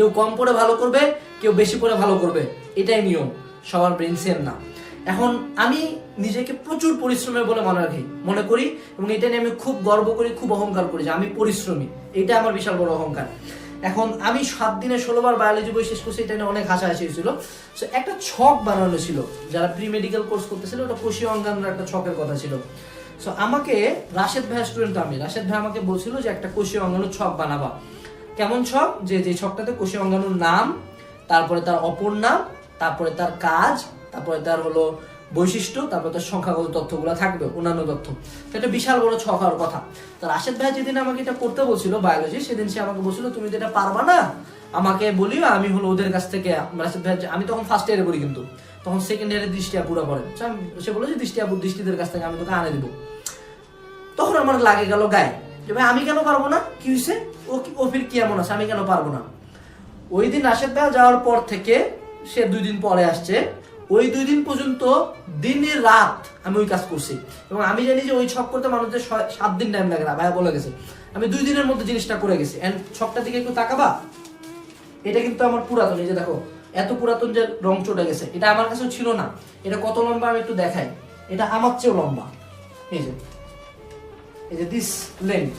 কেউ কম পড়ে ভালো করবে কেউ বেশি পড়ে ভালো করবে। এটাই নিয়ম। সবার ব্রেন সেম না। এখন আমি নিজেকে প্রচুর পরিশ্রমের বলে মনে রাখি মনে করি এবং এটা নিয়ে আমি খুব গর্ব করি খুব অহংকার করি যে আমি পরিশ্রমী। এটা আমার বিশাল বড় অহংকার। এখন আমি সাত দিনে ষোলোবার বায়োলজি বই শেষ করছি এটা নিয়ে অনেক হাসাহাসি হয়েছিল। So, একটা ছক বানানো ছিল। যারা প্রি মেডিকেল কোর্স করতেছিল ওটা কোষীয় অঙ্গানোর একটা ছকের কথা ছিল। সো আমাকে রাশেদ ভাই স্টুডেন্ট আমি রাশেদ ভাই আমাকে বলছিল যে একটা কোষীয় অঙ্গাণুর ছক বানাবা। কেমন ছক যে যে ছকটাতে কোষীয় অঙ্গাণুর নাম তারপরে তার অপর নাম তারপরে তার কাজ তারপরে তার হলো বৈশিষ্ট্য তারপরে তার সংখ্যাগত তথ্যগুলো থাকবে অন্যান্য তথ্য। তো এটা বিশাল বড় ছক হওয়ার কথা। তো রাশেদ ভাই যেদিন আমাকে এটা করতে বলছিল বায়োলজি সেদিন সে আমাকে বলছিল তুমি তো এটা পারবা না আমাকে বলিও আমি হলো ওদের কাছ থেকে রাশেদ ভাই আমি তখন ফার্স্ট ইয়ারে পড়ি কিন্তু। তখন সেকেন্ড ইয়ারে দৃষ্টি পুরো পড়ে। So, আমি- সে বলেছে দৃষ্টি দৃষ্টিয়া দৃষ্টিদের কাছ থেকে আমি তোকে আনে দিব। তখন আমার লাগে গেল গায়ে। যে ভাই আমি কেন পারব না? কি হয়েছে ও কি- ও ফির কি এমন আছে? আমি কেন পারব না? ওই দিন রাশেদ ভাই যাওয়ার পর থেকে সে দুই দিন পরে আসছে। ওই দুই দিন পর্যন্ত দিনে রাত আমি ওই কাজ করছি। এবং আমি জানি যে ওই ছক করতে মানুষদের সাত দিন টাইম লাগে না। ভাইয়া বলে গেছে, আমি দুই দিনের মধ্যে জিনিসটা করে গেছি। এন্ড ছকটার দিকে একটু তাকাবা। এটা কিন্তু আমার পুরাতন। এই যে দেখো, এত পুরাতন যে রং চটে গেছে, এটা আমার কাছেও ছিল না। এটা কত লম্বা আমি একটু দেখাই। এটা আমার চেয়েও লম্বা। এই যে এই যে দিস লেন্থ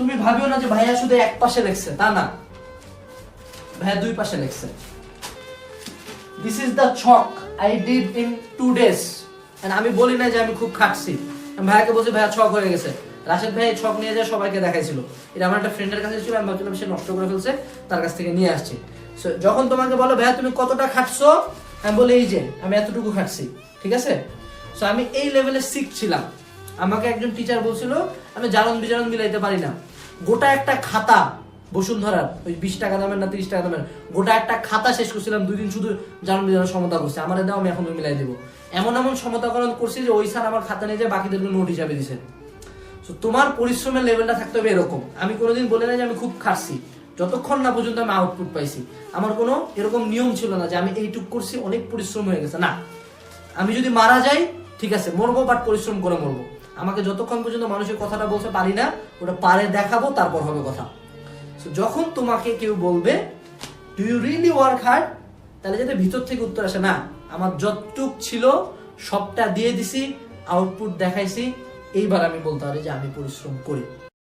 তুমি ভাবিও না যে ভাইয়া শুধু এক পাশে লেখছে তা না। ভাইয়া দুই পাশে লেখছে। দিস ইজ দ্য ছক I did in two days আমি বলি না যে আমি খুব খাটছি। ভাইয়াকে বলছি ভাইয়া ছক হয়ে গেছে। রাশেদ ভাই ছক নিয়ে যায় সবাইকে দেখাইছিল। এটা আমার একটা ফ্রেন্ডের কাছে ছিল আমি ভাবছিলাম সে নষ্ট করে ফেলছে তার কাছ থেকে নিয়ে আসছি। So, যখন তোমাকে বলো ভাইয়া তুমি কতটা খাটছো? আমি বলি এই যে আমি এতটুকু খাটছি। ঠিক আছে? সো আমি এই লেভেলে শিখছিলাম আমাকে একজন টিচার বলছিল আমি জারণ বিজারণ মিলাইতে পারি না। গোটা একটা খাতা বসুন্ধরার ওই বিশ টাকা দামের না তিরিশ টাকা দামের গোটা একটা খাতা শেষ করছিলাম দুই দিন শুধু জারণ বিজারণ সমতা করছে। আমার দাও আমি এখন মিলাই দেবো। এমন এমন সমতাকরণ করছি যে ওই স্যার আমার খাতা নিয়ে যায় বাকিদেরকে নোট হিসাবে দিছে। So, তোমার পরিশ্রমের লেভেলটা থাকতে হবে এরকম। আমি কোনোদিন বলে না যে আমি খুব খাটছি। যতক্ষণ না পর্যন্ত আমি আউটপুট পাইছি। আমার কোনো এরকম নিয়ম ছিল না যে আমি এইটুক করছি অনেক পরিশ্রম হয়ে গেছে। না আমি যদি মারা যাই ঠিক আছে মরবো বাট পরিশ্রম করে মরবো। আমাকে যতক্ষণ পর্যন্ত মানুষের কথাটা বলতে পারি না, ওটা পারে দেখাবো, তারপর হবে কথা। যখন তোমাকে কেউ বলবে do you really work hard তাহলে যাতে ভিতর থেকে উত্তর আসে, না, আমার যতটুক ছিল, সবটা দিয়ে দিছি আউটপুট দেখাইছি, এইবার আমি বলতে পারি যে আমি পরিশ্রম করি।